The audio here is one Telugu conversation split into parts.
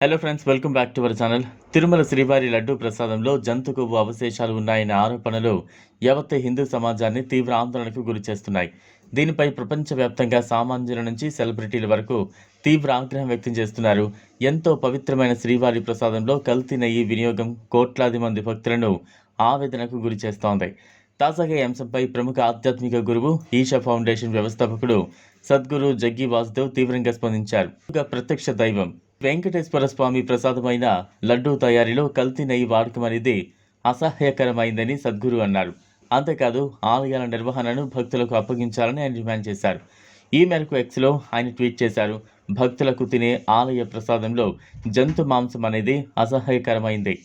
Hello friends welcome back to our channel Tirumala శ్రీవారి లడ్డూ ప్రసాదంలో జంతు కొవ్వు అవశేషాలు ఉన్నాయనే ఆరోపణలు యావత్ హిందూ సమాజాన్ని తీవ్ర ఆందోళనకు గురిచేస్తున్నాయి దీనిపై ప్రపంచవ్యాప్తంగా సామాన్యుల నుంచి సెలబ్రిటీల వరకు తీవ్ర ఆగ్రహం వ్యక్తం చేస్తున్నారు. ఎంతో పవిత్రమైన శ్రీవారి ప్రసాదంలో కల్తీ నెయ్యి వినియోగం కోట్లాది మంది భక్తులను ఆవేదనకు గురిచేస్తోంది తాజాగా ఈ అంశంపై ప్రముఖ ఆధ్యాత్మిక గురువు ఈషా ఫౌండేషన్ వ్యవస్థాపకుడు సద్గురు జగ్గి వాసుదేవ్ తీవ్రంగా స్పందించారు. ఒక ప్రత్యక్ష దైవం వెంకటేశ్వర స్వామి ప్రసాదమైన లడ్డూ తయారీలో కల్తీ నెయ్యి వాడకం అనేది అసహ్యకరమైందని సద్గురు అన్నారు. అంతేకాదు ఆలయాల నిర్వహణను భక్తులకు అప్పగించాలని ఆయన డిమాండ్ చేశారు. ఈ మేరకు ఎక్స్లో ఆయన ట్వీట్ చేశారు. భక్తులకు తినే ఆలయ ప్రసాదంలో జంతు మాంసం అనేది అసహ్యకరమైంది.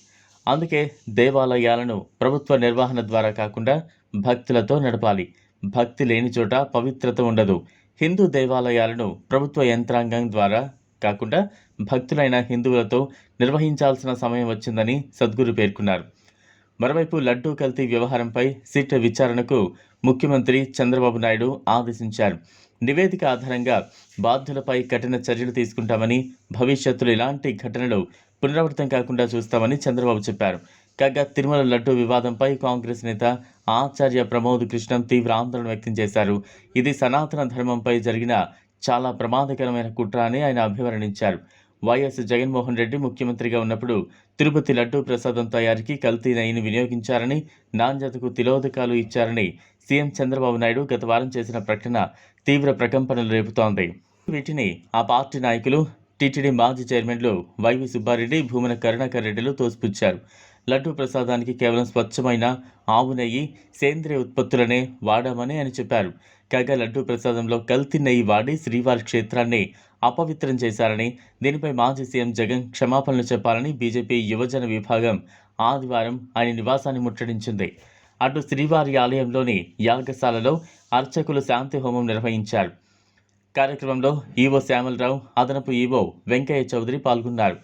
అందుకే దేవాలయాలను ప్రభుత్వ నిర్వహణ ద్వారా కాకుండా భక్తులతో నడపాలి. భక్తి లేని చోట పవిత్రత ఉండదు. హిందూ దేవాలయాలను ప్రభుత్వ యంత్రాంగం ద్వారా కాకుండా భక్తులైన హిందువులతో నిర్వహించాల్సిన సమయం వచ్చిందని సద్గురు పేర్కొన్నారు. మరోవైపు లడ్డూ కల్తీ వ్యవహారంపై సిట్ విచారణకు ముఖ్యమంత్రి చంద్రబాబు నాయుడు ఆదేశించారు. నివేదిక ఆధారంగా బాధ్యులపై కఠిన చర్యలు తీసుకుంటామని భవిష్యత్తులో ఇలాంటి ఘటనలు పునరావృతం కాకుండా చూస్తామని చంద్రబాబు చెప్పారు. కాగా తిరుమల లడ్డూ వివాదంపై కాంగ్రెస్ నేత ఆచార్య ప్రమోద్ కృష్ణం తీవ్ర ఆందోళన వ్యక్తం చేశారు. ఇది సనాతన ధర్మంపై జరిగిన చాలా ప్రమాదకరమైన కుట్ర అని ఆయన అభివర్ణించారు. వైఎస్ జగన్మోహన్ రెడ్డి ముఖ్యమంత్రిగా ఉన్నప్పుడు తిరుపతి లడ్డూ ప్రసాదం తయారీకి కల్తీ నెయ్యిని వినియోగించారని నాణ్యతకు తిలోదకాలు ఇచ్చారని సీఎం చంద్రబాబు నాయుడు గత వారం చేసిన ప్రకటన తీవ్ర ప్రకంపనలు రేపుతోంది. వీటిని ఆ పార్టీ నాయకులు టీటీడీ మాజీ చైర్మన్లు వైవి సుబ్బారెడ్డి భూమన కరుణాకర్ రెడ్డిలు తోసిపుచ్చారు. లడ్డూ ప్రసాదానికి కేవలం స్వచ్ఛమైన ఆవు నెయ్యి సేంద్రియ ఉత్పత్తులనే వాడామని ఆయన చెప్పారు. కాగా లడ్డూ ప్రసాదంలో కల్తీ నెయ్యి వాడి శ్రీవారి క్షేత్రాన్ని అపవిత్రం చేశారని దీనిపై మాజీ సీఎం జగన్ క్షమాపణలు చెప్పాలని బీజేపీ యువజన విభాగం ఆదివారం ఆయన నివాసాన్ని ముట్టడించింది. అటు శ్రీవారి ఆలయంలోని యాగశాలలో అర్చకులు శాంతి హోమం నిర్వహించారు. కార్యక్రమంలో ఈవో శ్యామలరావు అదనపు ఈవో వెంకయ్య చౌదరి పాల్గొన్నారు.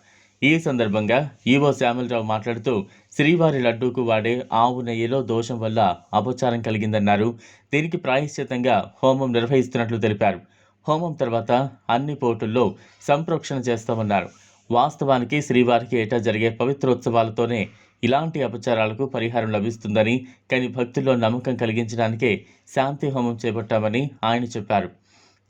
ఈ సందర్భంగా ఈవో శ్యామలరావు మాట్లాడుతూ శ్రీవారి లడ్డూకు వాడే ఆవు నెయ్యిలో దోషం వల్ల అపచారం కలిగిందన్నారు. దీనికి ప్రాయశ్చితంగా హోమం నిర్వహిస్తున్నట్లు తెలిపారు. హోమం తర్వాత అన్ని పోర్టుల్లో సంప్రోక్షణ చేస్తామన్నారు. వాస్తవానికి శ్రీవారికి ఏటా జరిగే పవిత్రోత్సవాలతోనే ఇలాంటి అపచారాలకు పరిహారం లభిస్తుందని కానీ భక్తుల్లో నమ్మకం కలిగించడానికే శాంతి హోమం చేపట్టామని ఆయన చెప్పారు.